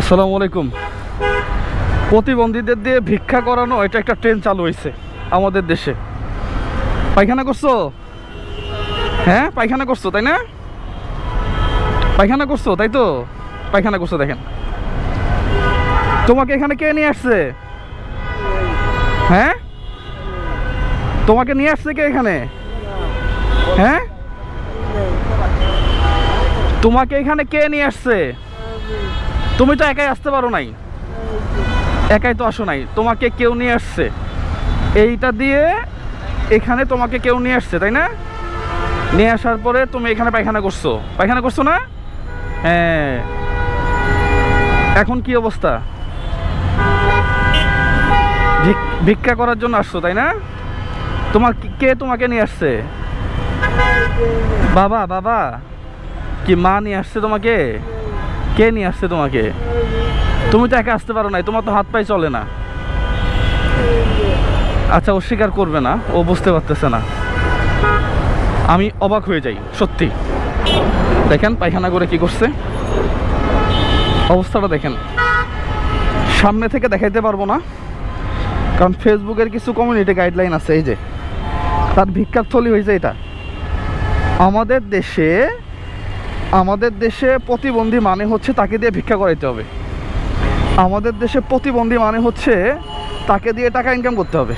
আসসালামু আলাইকুম। প্রতিবন্ধীদের দিয়ে ভিক্ষা করানো, এটা একটা ট্রেন চালু হয়েছে আমাদের দেশে। পায়খানা করছ? হ্যাঁ পায়খানা করছ, তাই না? পায়খানা করছ, তাই তো? পায়খানা করছ, দেখেন। তোমাকে এখানে কে নিয়ে আসছে? হ্যাঁ? তোমাকে নিয়ে আসছে কে এখানে? হ্যাঁ? তোমাকে এখানে কে নিয়ে আসছে? তুমি তো একাই আসতে পারো নাই। একাই তো আসো নাই। তোমাকে কেউ নিয়ে আসছে। এইটা দিয়ে এখানে তোমাকে কেউ নিয়ে আসছে, তাই না? নিয়ে আসার পরে তুমি এখানে পায়খানা করছ। পায়খানা করছ না? হ্যাঁ। এখন কি অবস্থা? ভিক- ভিক্ষা করার জন্য আসছো, তাই না? তোমার কে তোমাকে নিয়ে আসছে? বাবা বাবা। কি মা নিয়ে আসছে তোমাকে? কে নিয়ে আসছে তোমাকে? তুমি তো একা আসতে পারো নাই, তোমার তো হাত পায়ে চলে না। আচ্ছা ও স্বীকার করবে না, ও বুঝতে পারতেছে না। আমি অবাক হয়ে যাই, সত্যি। দেখেন পায়খানা করে কি করছে? অবস্থাটা দেখেন। সামনে থেকে দেখাইতে পারব না, কারণ ফেসবুকের কিছু কমিউনিটি গাইডলাইন আছে, এই যে। তার ভিক্ষার থলি হয়েছে এটা। আমাদের দেশে আমাদের দেশে প্রতিবন্ধী মানে হচ্ছে তাকে দিয়ে ভিক্ষা করাইতে হবে। আমাদের দেশে প্রতিবন্ধী মানে হচ্ছে তাকে দিয়ে টাকা ইনকাম করতে হবে।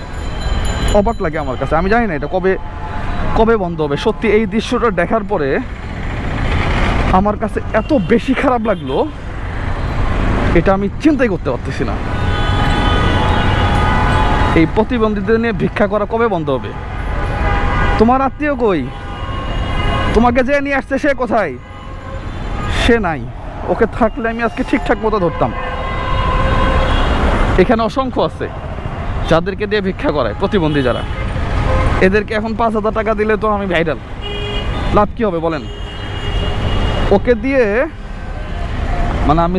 অবাক লাগে আমার কাছে, আমি জানি না এটা কবে কবে বন্ধ হবে। সত্যি এই দৃশ্যটা দেখার পরে আমার কাছে এত বেশি খারাপ লাগল, এটা আমি চিন্তাই করতে পারতেছি না। এই প্রতিবন্ধীদের নিয়ে ভিক্ষা করা কবে বন্ধ হবে? তোমার আত্মীয় কই? তোমাকে যে নিয়ে আসছে সে কোথায়? সে নাই। ওকে থাকলে আমি আজকে ঠিকঠাক মতো ধরতাম। এখানে অসংখ্য আছে, যাদেরকে দিয়ে ভিক্ষা করায়, প্রতিবন্ধী যারা। এদেরকে এখন পাঁচ হাজার টাকা দিলে তো আমি ভাইরাল লাভ কি হবে বলেন? ওকে দিয়ে মানে আমি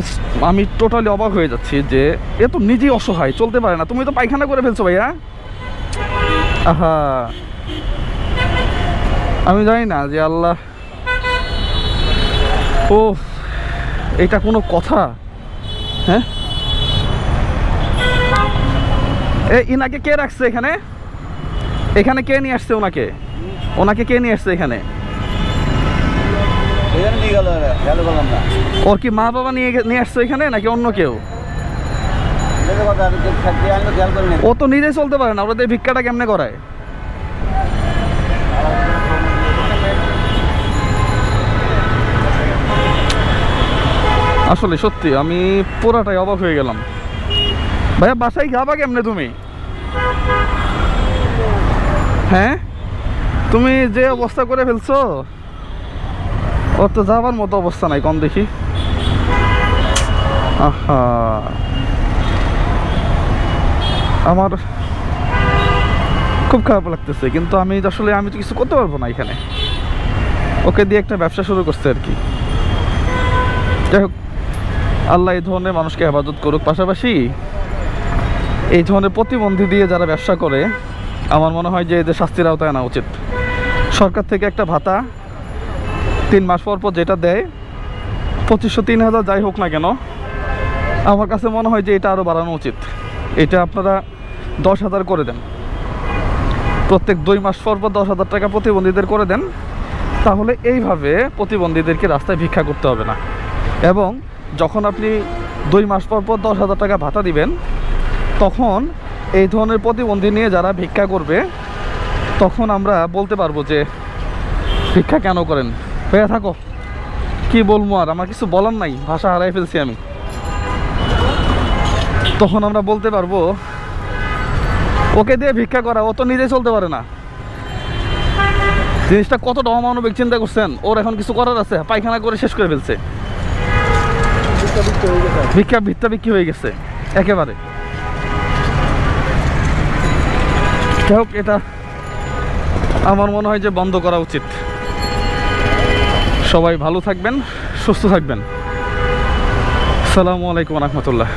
আমি টোটালি অবাক হয়ে যাচ্ছি যে এ তো নিজেই অসহায়, চলতে পারে না। তুমি তো পায়খানা করে ফেলছো ভাইয়া। আহা। আমি জানি না যে আল্লাহ ও এটা কোনো কথা? হ্যাঁ? এ ইনাকে কে রাখছে এখানে? এখানে কে নিয়ে আসছে ওনাকে? ওনাকে কে নিয়ে আসছে এখানে? ওর কি মা বাবা নিয়ে নিয়ে আসছে এখানে নাকি অন্য কেউ? ও তো নিজেই চলতে পারে না ওদের ভিক্ষাটা কেমনে করায়? আসলে সত্যি, আমি পুরাটাই অবাক হয়ে গেলাম। ভাইয়া, বাসায় যাবা কেমনে তুমি? হ্যাঁ? তুমি যে অবস্থা করে ফেলছো, ওর তো যাবার মতো অবস্থা নাই, কম দেখি। আহা। আমার খুব খারাপ লাগতেছে, কিন্তু আমি আসলে আমি তো কিছু করতে পারব না এখানে। ওকে দিয়ে একটা ব্যবসা শুরু করছে আর কি। যাই হোক আল্লাহ এই ধরনের মানুষকে হেফাজত করুক। পাশাপাশি এই ধরনের প্রতিবন্ধী দিয়ে যারা ব্যবসা করে, আমার মনে হয় যে এদের শাস্তির আওতায় আনা উচিত। সরকার থেকে একটা ভাতা, তিন মাস পর পর যেটা দেয়, পঁচিশশো, তিন হাজার যাই হোক না কেন, আমার কাছে মনে হয় যে এটা আরও বাড়ানো উচিত। এটা আপনারা দশ হাজার করে দেন। প্রত্যেক দুই মাস পর পর দশ হাজার টাকা প্রতিবন্ধীদের করে দেন, তাহলে এইভাবে প্রতিবন্ধীদেরকে রাস্তায় ভিক্ষা করতে হবে না। এবং যখন আপনি দুই মাস পর পর দশ হাজার টাকা ভাতা দিবেন, তখন এই ধরনের প্রতিবন্ধী নিয়ে যারা ভিক্ষা করবে, তখন আমরা বলতে পারব যে, ভিক্ষা কেন করেন? হয়ে থাকো। কি বলব আর? আমার কিছু বলার নাই, ভাষা হারাই ফেলছি আমি। তখন আমরা বলতে পারব, ওকে দিয়ে ভিক্ষা করা, ও তো নিজেই চলতে পারে না। জিনিসটা কতটা অমানবিক চিন্তা করছেন? ওর এখন কিছু করার আছে? পায়খানা করে শেষ করে ফেলছে। ভিক্ষা ভিত্তা বিক্রি হয়ে গেছে, একেবারে। হোক, এটা আমার মনে হয় যে বন্ধ করা উচিত। সবাই ভালো থাকবেন, সুস্থ থাকবেন। সালামু আলাইকুম রহমতুল্লাহ।